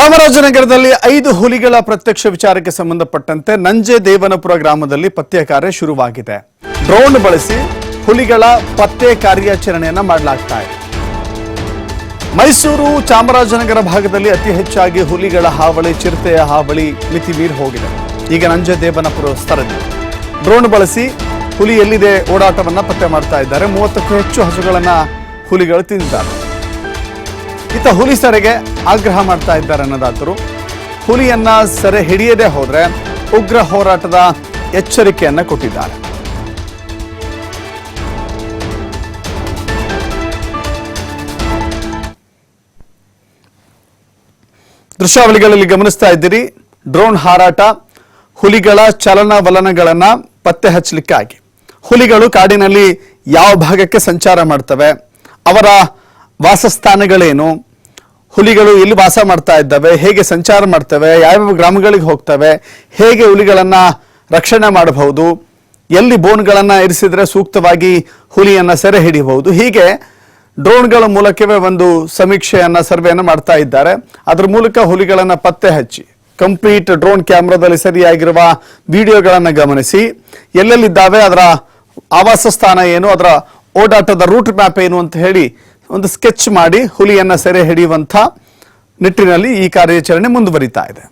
ಚಾಮರಾಜನಗರದಲ್ಲಿ ಐದು ಹುಲಿಗಳ ಪ್ರತ್ಯಕ್ಷ ವಿಚಾರಕ್ಕೆ ಸಂಬಂಧಪಟ್ಟಂತೆ ನಂಜೆ ದೇವನಪುರ ಗ್ರಾಮದಲ್ಲಿ ಪತ್ತೆ ಕಾರ್ಯ ಶುರುವಾಗಿದೆ. ಡ್ರೋನ್ ಬಳಸಿ ಹುಲಿಗಳ ಪತ್ತೆ ಕಾರ್ಯಾಚರಣೆಯನ್ನ ಮಾಡಲಾಗ್ತಾ ಇದೆ. ಮೈಸೂರು ಚಾಮರಾಜನಗರ ಭಾಗದಲ್ಲಿ ಅತಿ ಹೆಚ್ಚಾಗಿ ಹುಲಿಗಳ ಹಾವಳಿ, ಚಿರತೆಯ ಹಾವಳಿ ಮಿತಿ ಮೀರಿ ಹೋಗಿದೆ. ಈಗ ನಂಜೆ ದೇವನಪುರ ಸ್ಥಳದಲ್ಲಿ ಡ್ರೋನ್ ಬಳಸಿ ಹುಲಿ ಎಲ್ಲಿದೆ ಓಡಾಟವನ್ನ ಪತ್ತೆ ಮಾಡ್ತಾ ಇದ್ದಾರೆ. ಮೂವತ್ತಕ್ಕೂ ಹೆಚ್ಚು ಹಸುಗಳನ್ನ ಹುಲಿಗಳು ತಿಂದಿದ್ದಾರೆ. ಇತ್ತ ಹುಲಿ ಸೆರೆಗೆ ಆಗ್ರಹ ಮಾಡ್ತಾ ಇದ್ದಾರೆ ಅನ್ನದಾತರು. ಹುಲಿಯನ್ನ ಸೆರೆ ಹಿಡಿಯದೆ ಹೋದ್ರೆ ಉಗ್ರ ಹೋರಾಟದ ಎಚ್ಚರಿಕೆಯನ್ನ ಕೊಟ್ಟಿದ್ದಾರೆ. ದೃಶ್ಯಾವಳಿಗಳಲ್ಲಿ ಗಮನಿಸ್ತಾ ಇದ್ದೀರಿ ಡ್ರೋನ್ ಹಾರಾಟ, ಹುಲಿಗಳ ಚಲನವಲನಗಳನ್ನ ಪತ್ತೆ ಹಚ್ಚಲಿಕ್ಕಾಗಿ ಹುಲಿಗಳು ಕಾಡಿನಲ್ಲಿ ಯಾವ ಭಾಗಕ್ಕೆ ಸಂಚಾರ ಮಾಡ್ತವೆ, ಅವರ ವಾಸಸ್ಥಾನಗಳೇನು ಹುಲಿಗಳು ಎಲ್ಲಿ ವಾಸ ಮಾಡ್ತಾ ಇದ್ದಾವೆ, ಹೇಗೆ ಸಂಚಾರ ಮಾಡ್ತವೆ, ಯಾವ್ಯಾವ ಗ್ರಾಮಗಳಿಗೆ ಹೋಗ್ತವೆ, ಹೇಗೆ ಹುಲಿಗಳನ್ನ ರಕ್ಷಣೆ ಮಾಡಬಹುದು, ಎಲ್ಲಿ ಬೋನ್ಗಳನ್ನ ಇರಿಸಿದ್ರೆ ಸೂಕ್ತವಾಗಿ ಹುಲಿಯನ್ನ ಸೆರೆ ಹಿಡಿಯಬಹುದು, ಹೀಗೆ ಡ್ರೋನ್ಗಳ ಮೂಲಕವೇ ಒಂದು ಸಮೀಕ್ಷೆಯನ್ನ, ಸರ್ವೆಯನ್ನು ಮಾಡ್ತಾ ಇದ್ದಾರೆ. ಅದರ ಮೂಲಕ ಹುಲಿಗಳನ್ನ ಪತ್ತೆ ಹಚ್ಚಿ, ಕಂಪ್ಲೀಟ್ ಡ್ರೋನ್ ಕ್ಯಾಮ್ರಾದಲ್ಲಿ ಸರಿಯಾಗಿರುವ ವಿಡಿಯೋಗಳನ್ನ ಗಮನಿಸಿ, ಎಲ್ಲೆಲ್ಲಿದ್ದಾವೆ, ಅದರ ಆವಾಸ ಸ್ಥಾನ ಏನು, ಅದರ ಓಡಾಟದ ರೂಟ್ ಮ್ಯಾಪ್ ಏನು ಅಂತ ಹೇಳಿ ಒಂದು ಸ್ಕೆಚ್ ಮಾಡಿ ಹುಲಿಯನ್ನ ಸೆರೆ ಹಿಡಿಯುವಂಥ ನಿಟ್ಟಿನಲ್ಲಿ ಈ ಕಾರ್ಯಾಚರಣೆ ಮುಂದುವರಿತಾ ಇದೆ.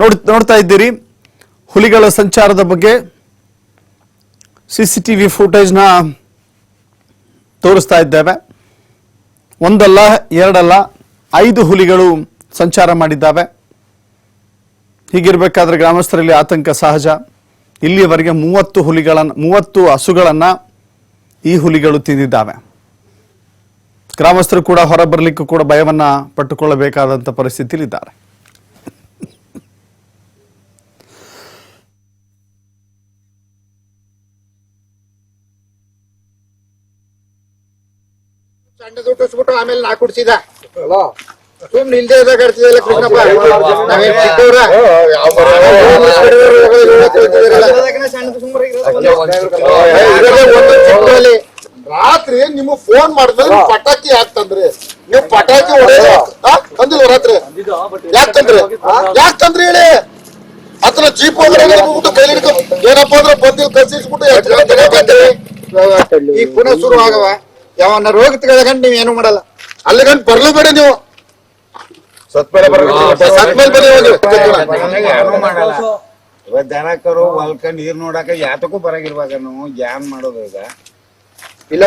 ನೋಡ್, ನೋಡ್ತಾ ಇದ್ದೀರಿ, ಹುಲಿಗಳ ಸಂಚಾರದ ಬಗ್ಗೆ ಸಿ ಸಿ ಟಿ ವಿ ಫುಟೇಜ್ನ ತೋರಿಸ್ತಾ ಇದ್ದೇವೆ. ಒಂದಲ್ಲ, ಎರಡಲ್ಲ, ಐದು ಹುಲಿಗಳು ಸಂಚಾರ ಮಾಡಿದ್ದಾವೆ. ಹೀಗಿರಬೇಕಾದ್ರೆ ಗ್ರಾಮಸ್ಥರಲ್ಲಿ ಆತಂಕ ಸಹಜ. ಇಲ್ಲಿಯವರೆಗೆ ಮೂವತ್ತು ಹುಲಿಗಳನ್ನು ಮೂವತ್ತು ಹಸುಗಳನ್ನು ಈ ಹುಲಿಗಳು ತಿಂದಿದ್ದಾವೆ. ಗ್ರಾಮಸ್ಥರು ಕೂಡ ಹೊರಬರಲಿಕ್ಕೂ ಕೂಡ ಭಯವನ್ನ ಪಟ್ಟುಕೊಳ್ಳಬೇಕಾದಂಥ ಪರಿಸ್ಥಿತಿಲಿದ್ದಾರೆ ಸಣ್ಣ ದುಡ್ಡು ಆಮೇಲೆ ನಾ ಕುಡ್ಸಿದ ಸುಮ್ನೆ ಇಲ್ದೇ ಇದ್ದಾಗ ಆಡ್ತಿದ್ದಲ್ಲ ಕೃಷ್ಣಪ್ಪ ನಾವೇನ್ ಚಿಕ್ಕವ್ರ? ಏ, ಇರೋದೇ ಒಂದು ಚಿಕ್ಕಲ್ಲಿ. ರಾತ್ರಿ ನಿಮ್ಗೆ ಫೋನ್ ಮಾಡಿದ್ರೆ ನೀವು ಪಟಾಕಿ ಯಾಕಂದ್ರೆ ನೀವು ಪಟಾಕಿ ತಂದಿಲ್ವ ರಾತ್ರಿ ಯಾಕಂದ್ರೆ ಯಾಕಂದ್ರೆ ಯಾಕೆ ತಂದ್ರಿ ಹೇಳಿ ಹತ್ರ ಜೀಪ್ ಹೋದ್ರೆ ಕೈಲಿ ಏನಪ್ಪ ಅಂದ್ರೆ ಬಂದಿಲ್ ಕಸಿಸ್ಬಿಟ್ಟು ಈಗ ಪುನಃ ಶುರು ಆಗವ ಯಾವನ್ನ ರೋಗ ತೆಗೆದಕೊಂಡು ನೀವ್ ಏನು ಮಾಡಲ್ಲ ಅಲ್ಲಿ ಬರ್ಲೂ ಬೇಡ ನೀವು ಸತ್ಮೇಲೆ ಸತ್ಮೇಲೆ ಬನ್ನಿ ಹೋಗಿ. ಯಾರು ಮಾಡಲ್ಲ. ಇವತ್ ದನ ಕರು ಹೊಲ್ಕ ನೀರ್ ನೋಡಾಕ ಯಾತಕ್ಕೂ ಬರಂಗಿಲ್ವಾಗ ನಾವು ಜಾಮ್ ಮಾಡೋದು ಈಗ. ಇಲ್ಲ